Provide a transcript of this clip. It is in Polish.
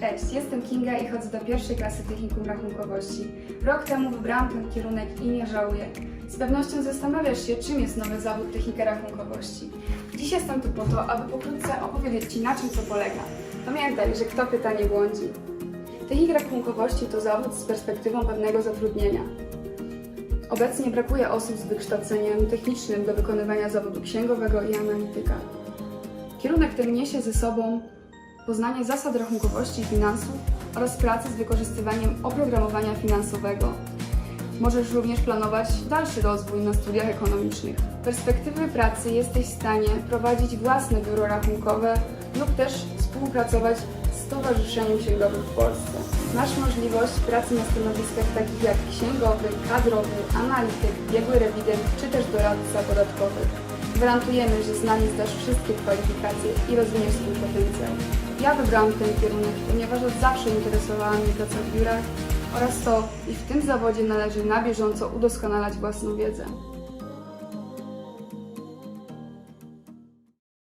Cześć, jestem Kinga i chodzę do pierwszej klasy Technikum Rachunkowości. Rok temu wybrałam ten kierunek i nie żałuję. Z pewnością zastanawiasz się, czym jest nowy zawód Technika Rachunkowości. Dziś jestem tu po to, aby pokrótce opowiedzieć Ci, na czym to polega. Pamiętaj, że kto pyta, nie błądzi. Technik Rachunkowości to zawód z perspektywą pewnego zatrudnienia. Obecnie brakuje osób z wykształceniem technicznym do wykonywania zawodu księgowego i analityka. Kierunek ten niesie ze sobą poznanie zasad rachunkowości i finansów oraz pracy z wykorzystywaniem oprogramowania finansowego. Możesz również planować dalszy rozwój na studiach ekonomicznych. Z perspektywy pracy jesteś w stanie prowadzić własne biuro rachunkowe lub też współpracować z Stowarzyszeniem Księgowym w Polsce. Masz możliwość pracy na stanowiskach takich jak księgowy, kadrowy, analityk, biegły rewident czy też doradca podatkowy. Gwarantujemy, że z nami zdasz wszystkie kwalifikacje i rozwiniesz swój potencjał. Ja wybrałam ten kierunek, ponieważ od zawsze interesowała mnie praca w biurach oraz to, iż w tym zawodzie należy na bieżąco udoskonalać własną wiedzę.